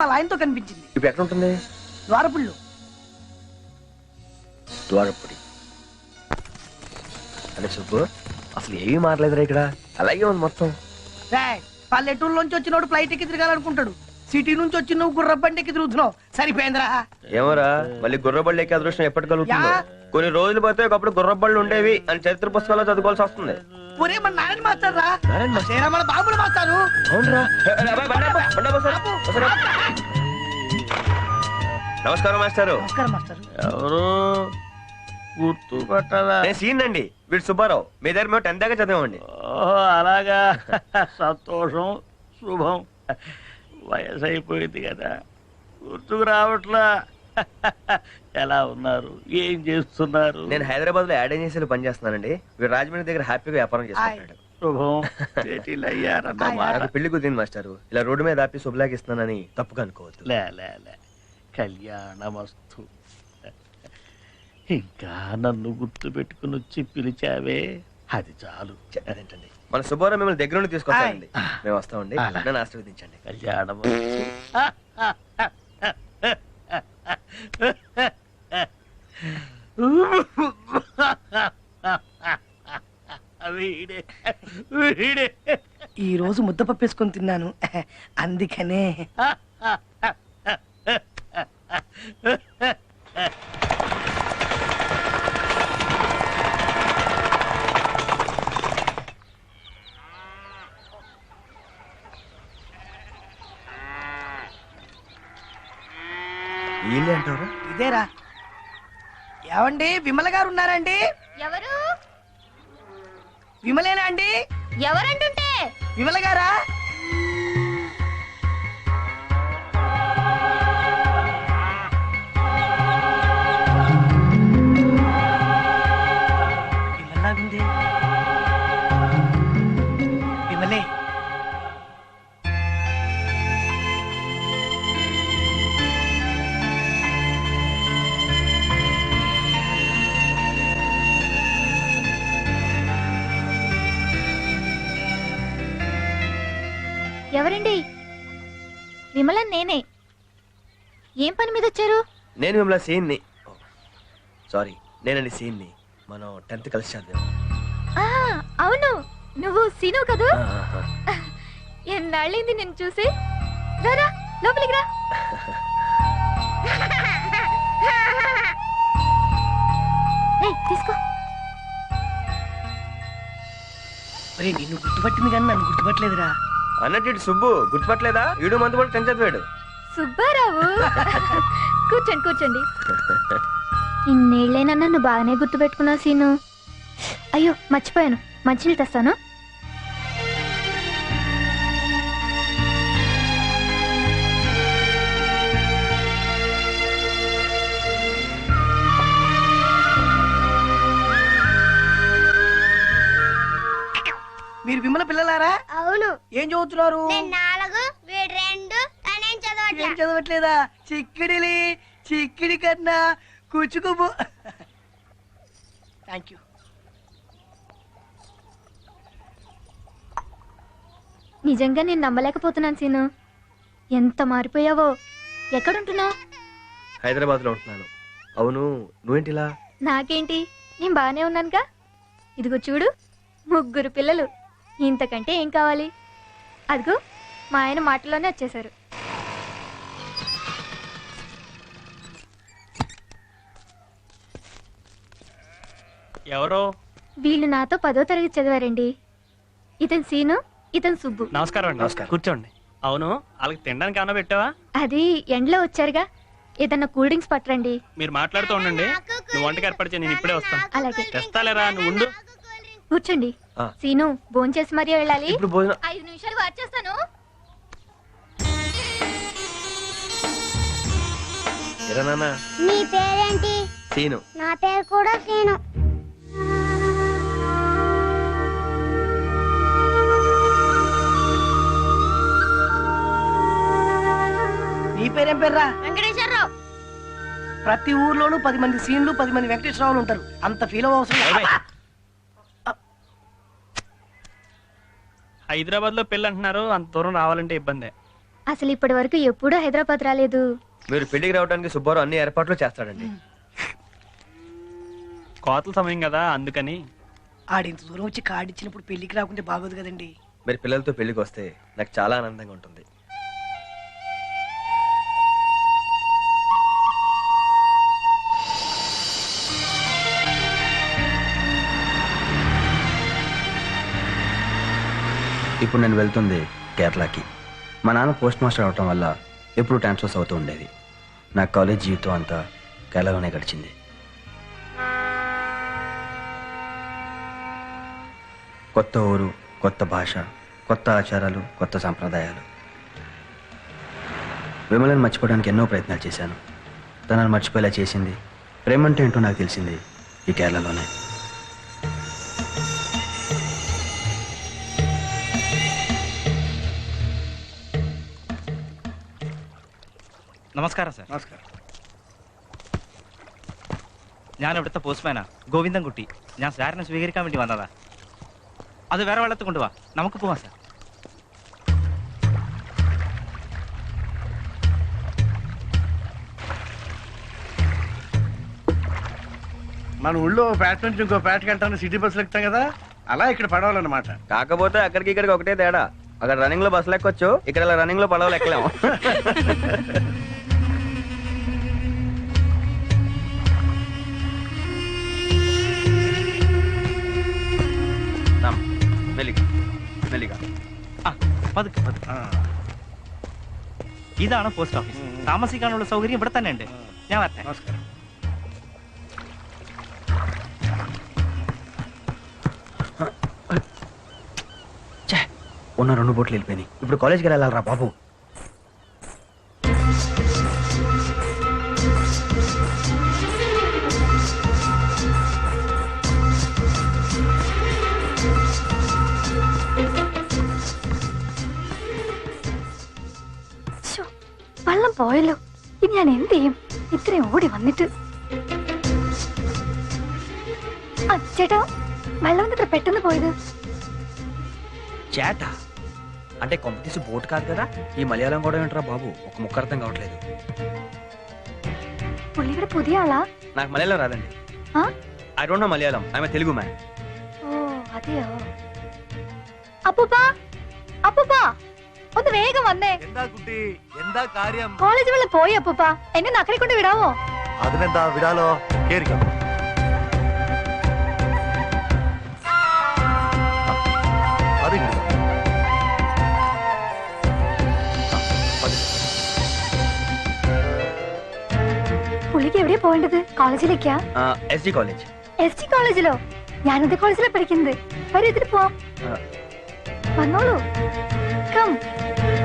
వాళ్ళ ఆయనతో కనిపించింది. ఇప్పుడు ఎక్కడ ఉంటుంది ద్వారపుళ్ళు ద్వారపుడి. అరే సుబ్బు అసలు ఏమీ మారలేదురా ఇక్కడ? అలాగే ఉంది మొత్తం. రాయ్ పల్లెటూరు నుంచి వచ్చినోడు ఫ్లైట్ ఎక్కి తిరగాలనుకుంటాడు. సిటీ నుంచి వచ్చి నువ్వు గుర్రబండి ఎక్కి తిరుగుతున్నావు. సరిపోయిందిరా. ఏమోరా మళ్ళీ గుర్రబళ్ళు ఎక్కే అదృష్టం ఎప్పటి కలుగుతుందో యా. కొన్ని రోజులు పోతే ఒకప్పుడు గుర్రబళ్ళు ఉండేవి అని చరిత్ర పుస్తకాల్లో చదువుకోవాల్సి వస్తుంది. ఒరే మన నారాయణ మాస్టర్ రా నారాయణ మాస్టర్? మన బాబులు మాస్టారు అవునరా నమస్కారం మాస్టారు నమస్కారం మాస్టర్ ఎవరు గుర్తుపట్టదా నేను సీన్ అండి వీడు సుబ్బారావు మీ దగ్గర మేము టెన్త్ దాకా చదివామండి ఓహో అలాగా సంతోషం శుభం వయసు అయిపోయింది కదా గుర్తుకు రావట్లా ఎలా ఉన్నారు? ఏం చేస్తున్నారు? నేను హైదరాబాద్లో యాడ్ ఏజెన్సీలో పనిచేస్తున్నానండి వీడు రాజమండ్రి దగ్గర హ్యాపీగా వ్యాపారం శుభం. సెటిల్ నాకు పెళ్ళి కుదిరింది మాస్టారు. ఇలా రోడ్డు మీద ఆపి శుభలాకి ఇస్తున్నానని తప్పుగా అనుకోవద్దు. లే లే లే. కళ్యాణమస్తు. ఇంకా నన్ను గుర్తు పెట్టుకుని వచ్చి పిలిచావే? అది చాలు. అదేంటండి? మన సుబ్బారావు మిమ్మల్ని దగ్గర నుండి తీసుకొస్తానండి మేము వస్తామండి. అలా. నన్ను ఆశీర్వదించండి. కళ్యాణమస్తు. వీడే వీడే. ఈ రోజు ముద్దపప్పు వేసుకొని తిన్నాను. అందుకనే. వీళ్ళే అంటారా ఇదేరా. ఏమండి విమల గారు ఉన్నారండి? ఎవరు? విమలేనా అండి? ఎవరంటుంటే? విమల గారా? ఎవరండి? విమలన్ నేనే. ఏం పని మీద వచ్చారు? నేను మిమ్మల్ని సీన్ని సారీ నేనండి సీన్ని మనం టెన్త్ కలిసి చదివాం ఆ అవును. నువ్వు సీను కదూ. ఎన్నాళ్ళైంది నిన్ను చూసి? రారా లోపలికి రా. తీసుకో. నిన్ను గుర్తుపట్టింది కానీ నన్ను గుర్తుపట్టలేదురా. అన్నట్టు సుబ్బు గుర్తుపట్టలేదా? ఈడు మందు కూడా టెన్త్ చదివాడు సుబ్బారావు! కూర్చోండి కూర్చోండి. ఇన్నేళ్ళైనా నన్ను బాగానే గుర్తుపెట్టుకున్నావు సీను. అయ్యో మర్చిపోయాను. మంచినీళ్ళు తెస్తాను. మీరు విమల పిల్లలారా? అవును. ఏం చదువుతున్నారు? నేను నాలుగు వీడు రెండు తనేం ఏం చదవట్లే? చదవట్లేదా? చిక్కిడిలి చిక్కిడి కన్నా కూచుకుబో థ్యాంక్ యూ నిజంగా నేను నమ్మలేకపోతున్నాను సీను. ఎంత మారిపోయావో? ఎక్కడుంటున్నావు? హైదరాబాద్లో ఉంటున్నాను. అవును నువ్వేంటి ఇలా నాకేంటి? నేను బాగానే ఉన్నానుగా. ఇదిగో చూడు ముగ్గురు పిల్లలు. ఇంతకంటే ఏం కావాలి? అదిగో మా ఆయన మాటలోనే వచ్చేసారు ఎవరో? వీళ్ళు నాతో పదో తరగతి చదివారండి. ఇతను సీను ఇతను సుబ్బు. నమస్కారం అండి. నమస్కారం. కూర్చోండి. అవును వాళ్ళకి తినడానికి ఏమైనా పెట్టావా? అది ఎండలో వచ్చారుగా. ఏదన్నా కూల్ డ్రింక్స్ పట్టరండి. మీరు మాట్లాడుతూ ఉండండి. నువ్వు వంటకి ఏర్పాటు చేయి నేను ఇప్పుడే వస్తాను. అలాగే. తెస్తాలేరా? నువ్వు ఉండు. కూర్చోండి. ఆ. సీను భోంచేసి మరీ వెళ్ళాలి. ఇప్పుడు భోజనం. ఐదు నిమిషాలు వచ్చేస్తాను ఎరా నాన్న. నీ పేరేంటి? సీను. నా పేరు కూడా సీను. నీ పేరేం పేర్రా? వెంకటేశ్వరరావు. ప్రతి ఊర్లోనూ పది మంది సీన్లు పది మంది వెంకటేశ్వరరావులు ఉంటారు. అంత ఫీల్ అవసరం లేదు. హైదరాబాద్లో పెళ్ళి అంటున్నారు అంత దూరం రావాలంటే ఇబ్బందే. అసలు ఇప్పటి వరకు ఎప్పుడూ హైదరాబాద్ రాలేదు. మీరు పెళ్ళికి రావడానికి సుబ్బారావు అన్ని ఏర్పాట్లు చేస్తాడండి. కోతల సమయం కదా అందుకని. ఆడింత దూరం వచ్చి కార్డు ఇచ్చినప్పుడు పెళ్ళికి రాకుంటే బాగోదు కదండి. మీరు పిల్లలతో పెళ్ళికి వస్తే నాకు చాలా ఆనందంగా ఉంటుంది. ఇప్పుడు నేను వెళ్తుంది కేరళకి. మా నాన్న పోస్ట్ మాస్టర్ అవటం వల్ల ఎప్పుడు ట్రాన్స్ఫర్స్ అవుతూ ఉండేది. నా కాలేజ్ జీవితం అంతా కేరళలోనే గడిచింది. కొత్త ఊరు కొత్త భాష కొత్త ఆచారాలు కొత్త సాంప్రదాయాలు. విమలను మర్చిపోవడానికి ఎన్నో ప్రయత్నాలు చేశాను. తనను మర్చిపోయేలా చేసింది ప్రేమంటే ఏంటో నాకు తెలిసింది ఈ కేరళలోనే. നമസ്കാരം സാർ നമസ്കാരം ഞാൻ ഇവിടുത്തെ പോസ്റ്റ്മാനാ ഗോവിന്ദൻകുട്ടി ഞാൻ സാറിനെ സ്വീകരിക്കാൻ വേണ്ടി വന്നതാ അത് വേറെ വെള്ളത്തിൽ കൊണ്ടുപോവാ നമുക്ക് പോവാം സാർ మన ఊళ్ళో ఓ పేట నుంచి ఇంకో పేటకి వెళ్తాను సిటీ బస్సులు ఎక్కుతాం కదా అలా ఇక్కడ పడవాలన్నమాట కాకపోతే అక్కడికి ఇక్కడికి ఒకటే తేడా అక్కడ రన్నింగ్ లో బస్సులు ఎక్కొచ్చు ఇక్కడ ఇలా రన్నింగ్ లో పడవలు ఎక్కలేము പതുക്കെ പതുക്കെ ഇതാണ് പോസ്റ്റ് ഓഫീസ് താമസിക്കാനുള്ള സൗകര്യം ഇവിടെ തന്നെ ഉണ്ട് ഞാൻ വരട്ടെ నమస్కారం ఛే, ఉన్న రెండు బోట్లు వెళ్ళిపోయినాయి ఇప్పుడు కాలేజ్కి వెళ్ళాలరా బాబు വെള്ളം പോയല്ലോ ഇനി ഞാൻ എന്ത് ചെയ്യും ഇത്രയും ഓടി വന്നിട്ട് ആ, ചേട്ടാ വെള്ളം ഇത്ര പെട്ടെന്ന് പോയത് చేట అంటే కొంపతీసి బోట్ కాదు కదా ఈ మలయాళం కూడా ఏంట్రా బాబు ఒక ముక్క అర్థం కావట్లేదు പുള്ളിയുടെ പുതിയ ആളാ నాకు మలయాళం రాదండి ఆ? I don't know Malayalam I'm Telugu man ഓ അതെയോ അപ്പൂപ്പ അപ്പൂപ്പ ഒന്ന് വേഗം വന്നേ? എന്താ കുട്ടി? എന്താ കാര്യം? കോളേജ് വെള്ളം പോയി എന്നെ നക്കരെ കൊണ്ട് വിടാവോ? അതിനെന്താ വിടാലോ? കേറിക്കാം. കോളേജിലേക്കാ? കോളേജ്. ഞാനത് കോളേജിലാണ് പഠിക്കുന്നത്. വരും ഇതിൽ പോവാം. വന്നോളൂ. Come.